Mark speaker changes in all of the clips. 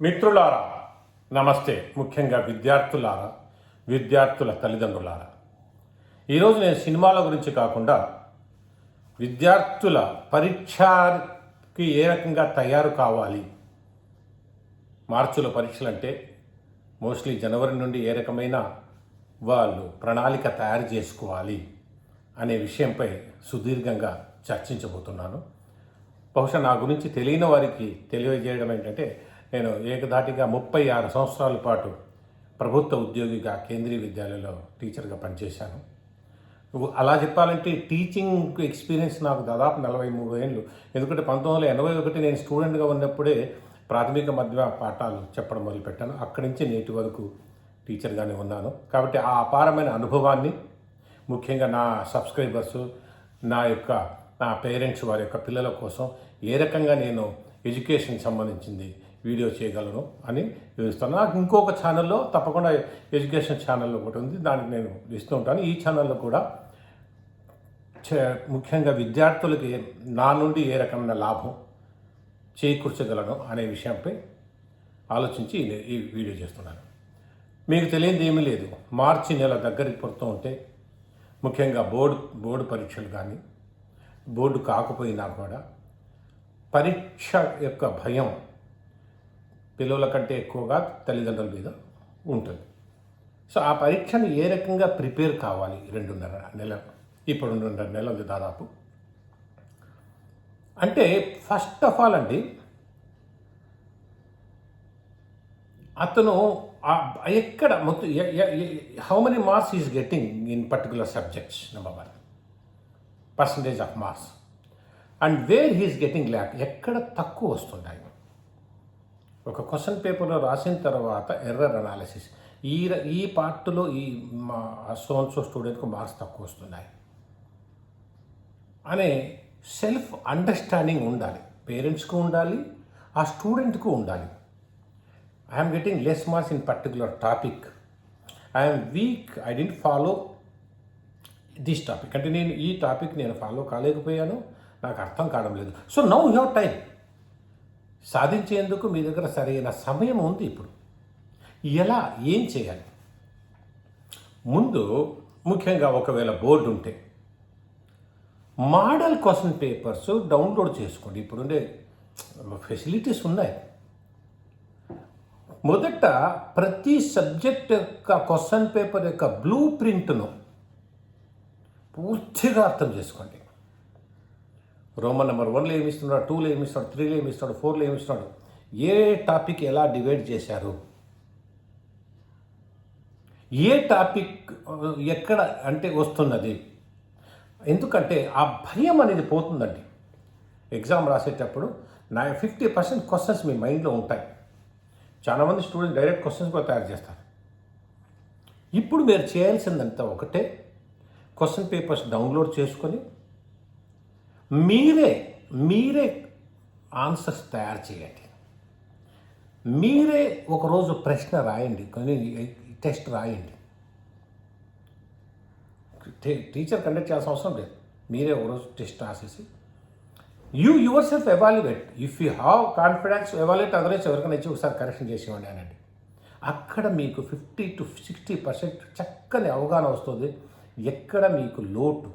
Speaker 1: మిత్రులారా నమస్తే. ముఖ్యంగా విద్యార్థులారా విద్యార్థుల తల్లిదండ్రులారా. ఈరోజు నేను సినిమాల గురించి కాకుండా విద్యార్థుల పరీక్షకి ఏ రకంగా తయారు కావాలి మార్చిలో పరీక్షలు అంటే మోస్ట్లీ జనవరి నుండి ఏ రకమైన వాళ్ళు ప్రణాళిక తయారు చేసుకోవాలి అనే విషయంపై సుదీర్ఘంగా చర్చించబోతున్నాను. బహుశా నా గురించి తెలియని వారికి తెలియజేయడం ఏంటంటే నేను ఏకధాటిగా ముప్పై ఆరు సంవత్సరాల పాటు ప్రభుత్వ ఉద్యోగిగా కేంద్రీయ విద్యాలయంలో టీచర్గా పనిచేశాను. అలా చెప్పాలంటే టీచింగ్ ఎక్స్పీరియన్స్ నాకు దాదాపు నలభై మూడు ఏళ్ళు. ఎందుకంటే పంతొమ్మిది వందల ఎనభై ఒకటి నేను స్టూడెంట్గా ఉన్నప్పుడే ప్రాథమిక మధ్య పాఠాలు చెప్పడం మొదలుపెట్టాను. అక్కడి నుంచి నేటి వరకు టీచర్గానే ఉన్నాను. కాబట్టి ఆ అపారమైన అనుభవాన్ని ముఖ్యంగా నా సబ్స్క్రైబర్స్ నా యొక్క నా పేరెంట్స్ వారి యొక్క పిల్లల కోసం ఏ రకంగా నేను ఎడ్యుకేషన్ సంబంధించింది వీడియో చేయగలను అని వివరిస్తాను. నాకు ఇంకొక ఛానల్లో తప్పకుండా ఎడ్యుకేషన్ ఛానల్లో ఒకటి ఉంది. దానికి నేను ఇస్తూ ఉంటాను. ఈ ఛానల్లో కూడా చ- ముఖ్యంగా విద్యార్థులకి నా నుండి ఏ రకమైన లాభం చేకూర్చగలను అనే విషయంపై ఆలోచించి ఈ- ఈ వీడియో చేస్తున్నాను. మీకు తెలియంది ఏమీ లేదు. మార్చి నెల దగ్గరికి పడుతూ ఉంటే ముఖ్యంగా బోర్డు బోర్డు పరీక్షలు కానీ బోర్డు కాకపోయినా కూడా పరీక్ష యొక్క భయం పిల్లల కంటే ఎక్కువగా తల్లిదండ్రుల మీద ఉంటుంది. సో ఆ పరీక్షను ఏ రకంగా ప్రిపేర్ కావాలి? రెండున్నర నెల. ఇప్పుడు రెండున్నర నెల ఉంది దాదాపు. అంటే ఫస్ట్ ఆఫ్ ఆల్ అండి అతను ఎక్కడ మొత్తం how many marks is getting in particular subjects number one? Percentage of marks. And where he's getting lack? ఎక్కడ తక్కువ వస్తుంటాయి? ఒక క్వశ్చన్ పేపర్లో రాసిన తర్వాత ఎర్రర్ అనాలిసిస్ ఈ ఈ పార్ట్లో ఈ మా సోన్సో స్టూడెంట్కు మార్క్స్ తక్కువ వస్తున్నాయి. అనే సెల్ఫ్ అండర్స్టాండింగ్ ఉండాలి పేరెంట్స్కు ఉండాలి ఆ స్టూడెంట్కు ఉండాలి. I'm getting less marks in particular topic I'm weak I don't follow this topic అంటే నేను ఈ టాపిక్ నేను ఫాలో కాలేకపోయాను. నాకు అర్థం కావడం లేదు. సో నౌ హ్యావ్ టైం సాధించేందుకు మీ దగ్గర సరైన సమయం ఉంది ఇప్పుడు. ఎలా ఏం చేయాలి? ముందు ముఖ్యంగా ఒకవేళ బోర్డు ఉంటే మోడల్ క్వశ్చన్ పేపర్స్ డౌన్లోడ్ చేసుకోండి. ఇప్పుడుండే ఫెసిలిటీస్ ఉన్నాయి. మొదట ప్రతి సబ్జెక్ట్ యొక్క క్వశ్చన్ పేపర్ యొక్క బ్లూ ప్రింట్ను పూర్తిగా అర్థం చేసుకోండి. రోమన్ నెంబర్ వన్లో ఏమి ఇస్తున్నాడు టూలో ఏమి ఇస్తున్నాడు త్రీలో ఏమి ఫోర్లో ఏమి ఏ టాపిక్ ఎలా డివైడ్ చేశారు? ఏ టాపిక్ ఎక్కడ అంటే వస్తున్నది? ఎందుకంటే ఆ భయం అనేది పోతుందండి. ఎగ్జామ్ రాసేటప్పుడు నా ఫిఫ్టీ పర్సెంట్ క్వశ్చన్స్ మీ మైండ్లో ఉంటాయి. చాలామంది స్టూడెంట్ డైరెక్ట్ క్వశ్చన్స్ కూడా తయారు చేస్తారు. ఇప్పుడు మీరు చేయాల్సిందంతా ఒకటే. క్వశ్చన్ పేపర్స్ డౌన్లోడ్ చేసుకొని మీరే మీరే ఆన్సర్స్ తయారు చేయండి. మీరే ఒకరోజు ప్రశ్న రాయండి కొన్ని టెస్ట్ రాయండి. టీచర్ కండక్ట్ చేయాల్సిన అవసరం లేదు. మీరే ఒకరోజు టెస్ట్ రాసేసి you yourself evaluate if you have confidence evaluate otherwise ఎవరికైనా ఇచ్చి ఒకసారి కరెక్షన్ చేసేవాడి అనండి అక్కడ మీకు ఫిఫ్టీ టు సిక్స్టీ పర్సెంట్ చక్కని అవగాహన వస్తుంది. ఎక్కడ మీకు లోటు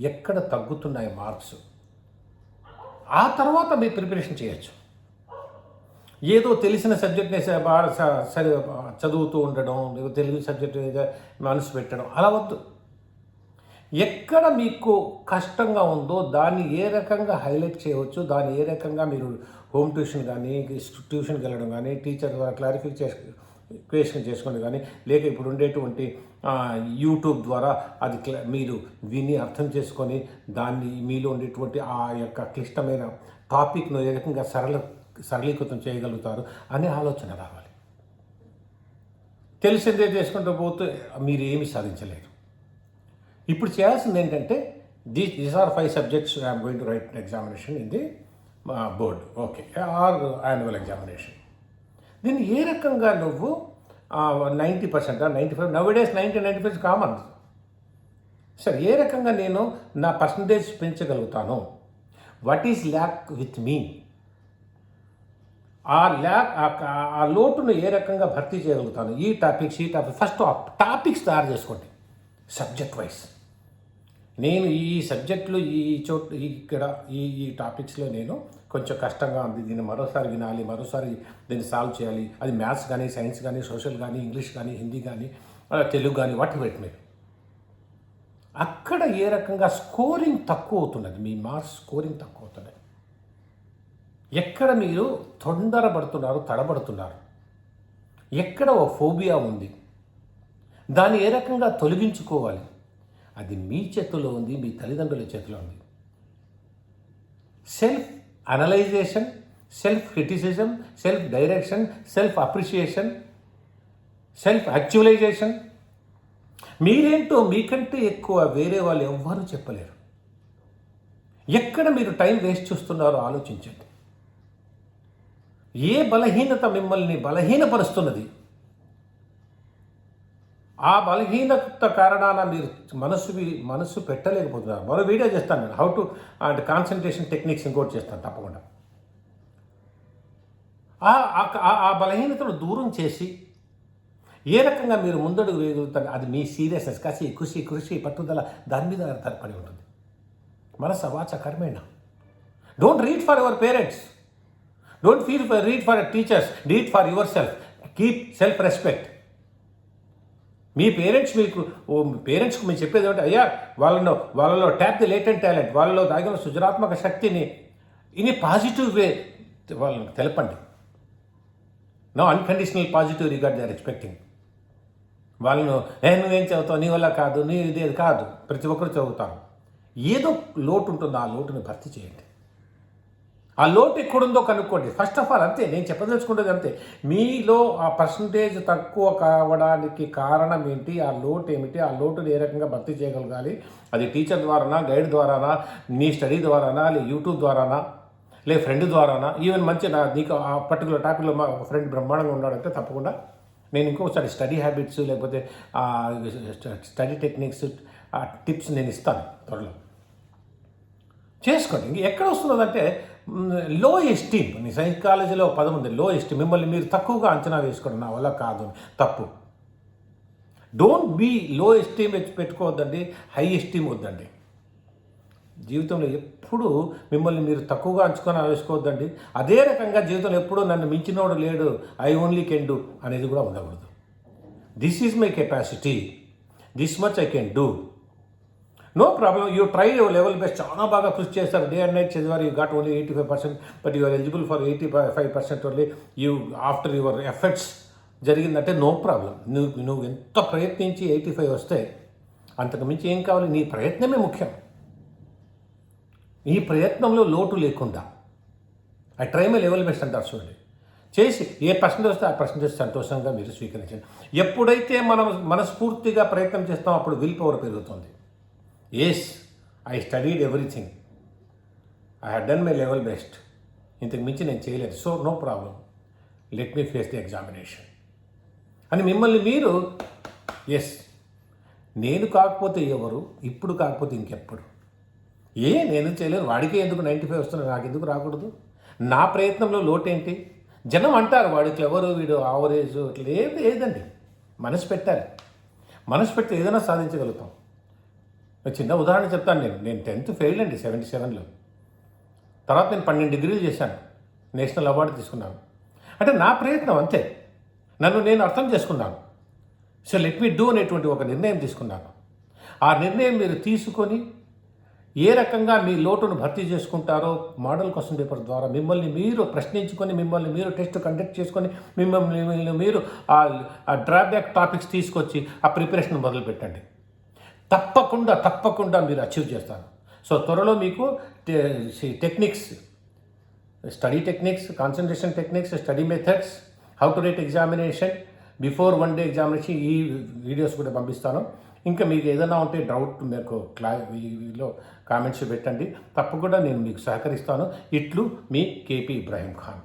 Speaker 1: ఎక్కడ తగ్గుతున్నాయి మార్క్స్? ఆ తర్వాత మీరు ప్రిపరేషన్ చేయొచ్చు. ఏదో తెలిసిన సబ్జెక్ట్ని సరి చదువుతూ ఉండడం లేదా తెలుగు సబ్జెక్ట్ మనసు పెట్టడం అలా వద్దు. ఎక్కడ మీకు కష్టంగా ఉందో దాన్ని ఏ రకంగా హైలైట్ చేయవచ్చు దాన్ని ఏ రకంగా మీరు హోమ్ ట్యూషన్ కానీ ట్యూషన్కి వెళ్ళడం కానీ టీచర్ ద్వారా క్లారిఫికేషన్ క్రియేషన్ చేసుకోండి కానీ లేక ఇప్పుడు ఉండేటువంటి యూట్యూబ్ ద్వారా అది క్ల- మీరు విని అర్థం చేసుకొని దాన్ని మీలో ఉండేటువంటి ఆ యొక్క క్లిష్టమైన టాపిక్ను ఏ రకంగా సరళ సరళీకృతం చేయగలుగుతారు అనే ఆలోచన రావాలి. తెలిసిందే చేసుకుంటూ పోతే మీరు ఏమీ సాధించలేరు. ఇప్పుడు చేయాల్సింది ఏంటంటే these these are five subjects I'm going to write examination in the board okay or annual examination దీన్ని ఏ రకంగా నువ్వు ninety percent ninety five nowadays ninety ninety five come on sir ఏ రకంగా నేను నా percentage పెంచగలుగుతాను? What is lack with me ah lack ఆ- ఆ లోటును ఏ రకంగా భర్తీ చేయగలుగుతాను? ఈ టాపిక్స్ ఈ టాపిక్ ఫస్ట్ టాపిక్స్ తయారు చేసుకోండి. సబ్జెక్ట్ వైజ్ నేను ఈ సబ్జెక్టులు ఈ చోటు ఇక్కడ ఈ ఈ టాపిక్స్లో నేను కొంచెం కష్టంగా ఉంది. దీన్ని మరోసారి వినాలి మరోసారి దీన్ని సాల్వ్ చేయాలి. అది మ్యాథ్స్ కానీ సైన్స్ కానీ సోషల్ కానీ ఇంగ్లీష్ కానీ హిందీ కానీ తెలుగు కానీ వాటి వెయిట్ మీరు. అక్కడ ఏ రకంగా స్కోరింగ్ తక్కువ అవుతున్నది? మీ మార్క్స్ స్కోరింగ్ తక్కువ అవుతున్నది ఎక్కడ మీరు తొందరపడుతున్నారు తడబడుతున్నారు? ఎక్కడ ఓ ఫోబియా ఉంది? దాన్ని ఏ రకంగా తొలగించుకోవాలి? అది మీ చేతిలో ఉంది మీ తల్లిదండ్రుల చేతిలో ఉంది. Self analysation self criticism self direction self appreciation self actualisation మీరేంటో మీకంటే ఎక్కువ వేరే వాళ్ళు ఎవ్వరూ చెప్పలేరు. ఎక్కడ మీరు టైం వేస్ట్ చూస్తున్నారో ఆలోచించండి. ఏ బలహీనత మిమ్మల్ని బలహీనపరుస్తున్నది? ఆ బలహీనత కారణాన మీరు మనసు మనసు పెట్టలేకపోతున్నారు. మరో వీడియో చేస్తాను నేను. How to and concentration techniques ఇంకోటి చేస్తాను తప్పకుండా. ఆ- ఆ- బలహీనతను దూరం చేసి ఏ రకంగా మీరు ముందడుగు వేయగలుగుతారు అది మీ సీరియస్నెస్ కసి కృషి కృషి పట్టుదల దాని మీద ఆధారపడి ఉంటుంది. మనసు వాచ కర్మేణ. Don't read for your parents don't feel for read for teachers read for yourself keep self respect me parents మీకు పేరెంట్స్కి మీరు చెప్పేది ఏమంటే అయ్యా వాళ్ళను వాళ్ళలో ట్యాప్ ది లేటెంట్ టాలెంట్ వాళ్ళలో దాగిన సృజనాత్మక శక్తిని ఇన్ పాజిటివ్ వే వాళ్ళని తెలపండి. No unconditional positive regard they are expecting. వాళ్ళను ఏ నువ్వేం చదువుతావు నీ వల్ల కాదు నీ ఇది కాదు ప్రతి ఒక్కరు చదువుతాను ఏదో లోటు ఉంటుందో ఆ లోటుని భర్తీ చేయండి. ఆ లోటు ఎక్కడుందో కనుక్కోండి. ఫస్ట్ ఆఫ్ ఆల్ అంతే నేను చెప్పదలుచుకుంటుంది అంతే. మీలో ఆ పర్సంటేజ్ తక్కువ కావడానికి కారణం ఏంటి? ఆ లోటు ఏమిటి? ఆ లోటుని ఏ రకంగా భర్తీ చేయగలగాలి? అది టీచర్ ద్వారానా గైడ్ ద్వారానా నీ స్టడీ ద్వారానా లే యూట్యూబ్ ద్వారానా లే ఫ్రెండ్ ద్వారానా? ఈవెన్ మంచి నా నీకు ఆ పర్టికులర్ టాపిక్లో మా ఫ్రెండ్ బ్రహ్మాండంగా ఉన్నాడంటే తప్పకుండా నేను ఇంకోసారి స్టడీ హ్యాబిట్స్ లేకపోతే స్టడీ టెక్నిక్స్ ఆ టిప్స్ నేను ఇస్తాను త్వరలో. చేసుకోండి. ఇంక ఎక్కడ వస్తున్నదంటే లో ఎస్టీమ్ నీ సైకాలజీలో పదం ఉంది లో ఎస్టీమ్ మిమ్మల్ని మీరు తక్కువగా అంచనా వేసుకోవడం నా వల్ల కాదు. తప్పు. డోంట్ బీ లో ఎస్టీమ్ పెట్టుకోవద్దండి హై ఎస్టీమ్ వద్దండి. జీవితంలో ఎప్పుడు మిమ్మల్ని మీరు తక్కువగా అంచుకొని వేసుకోవద్దండి అదే రకంగా జీవితంలో ఎప్పుడూ నన్ను మించినోడు లేడు ఐ ఓన్లీ కెన్ డూ అనేది కూడా ఉండకూడదు. This is my capacity this much I can do no problem you try your level best చాలా బాగా కృషి చేస్తారు. డే అండ్ నైట్ చదివారు you got only eighty five percent but you're eligible for eighty five percent only you after your efforts జరిగిందంటే no problem నువ్వు నువ్వు ఎంత ప్రయత్నించి ఎయిటీ ఫైవ్ వస్తే అంతకు మించి ఏం కావాలి? నీ ప్రయత్నమే ముఖ్యం. ఈ ప్రయత్నంలో లోటు లేకుండా. ఆ ట్రై మై లెవెల్ బెస్ట్ అంటారు చూడండి. చేసి ఏ పర్సెంటేజ్ వస్తే ఆ పర్సెంటేజ్ సంతోషంగా మీరు స్వీకరించండి. ఎప్పుడైతే మనం మనస్ఫూర్తిగా ప్రయత్నం చేస్తామో అప్పుడు విల్ పవర్ పెరుగుతుంది. Yes I studied everything I had done my level best ఇంతకు మించి నేను చేయలేదు. So no problem let me face the examination అని మిమ్మల్ని మీరు ఎస్ నేను కాకపోతే ఎవరు ఇప్పుడు కాకపోతే ఇంకెప్పుడు? ఏ నేను చేయలేను. వాడికే ఎందుకు నైంటీ ఫైవ్ వస్తున్నా నాకు ఎందుకు రాకూడదు? నా ప్రయత్నంలో లోటేంటి? జనం అంటారు వాడు క్లెవరు వీడు ఆవరేజ్ ఇట్లా ఏది ఏదండి? మనసు పెట్టాలి. మనసు పెడితే ఏదైనా సాధించగలుగుతాం. చిన్న ఉదాహరణ చెప్తాను నేను. నేను టెన్త్ ఫెయిల్ అండి సెవెంటీ సెవెన్లో. తర్వాత నేను పన్నెండు డిగ్రీలు చేశాను. నేషనల్ అవార్డు తీసుకున్నాను. అంటే నా ప్రయత్నం అంతే. నన్ను నేను అర్థం చేసుకున్నాను. సో లెట్ మీ డూ అనేటువంటి ఒక నిర్ణయం తీసుకున్నాను. ఆ నిర్ణయం మీరు తీసుకొని ఏ రకంగా మీ లోటును భర్తీ చేసుకుంటారో మోడల్ క్వశ్చన్ పేపర్ ద్వారా మిమ్మల్ని మీరు ప్రశ్నించుకొని మిమ్మల్ని మీరు టెస్ట్ కండక్ట్ చేసుకొని మిమ్మల్ని మిమ్మల్ని మీరు ఆ డ్రాబ్యాక్ టాపిక్స్ తీసుకొచ్చి ఆ ప్రిపరేషన్ మొదలుపెట్టండి. తప్పకుండా తప్పకుండా మీరు అచీవ్ చేస్తారు. సో త్వరలో మీకు techniques study techniques concentration techniques study methods how to write examination before one day examination ఈ వీడియోస్ కూడా పంపిస్తాను. ఇంకా మీకు ఏదైనా ఉంటే డౌట్ మీకు క్లా లో కామెంట్స్ పెట్టండి. తప్పకుండా నేను మీకు సహకరిస్తాను. ఇట్లు మీ కేపీ ఇబ్రాహీం ఖాన్.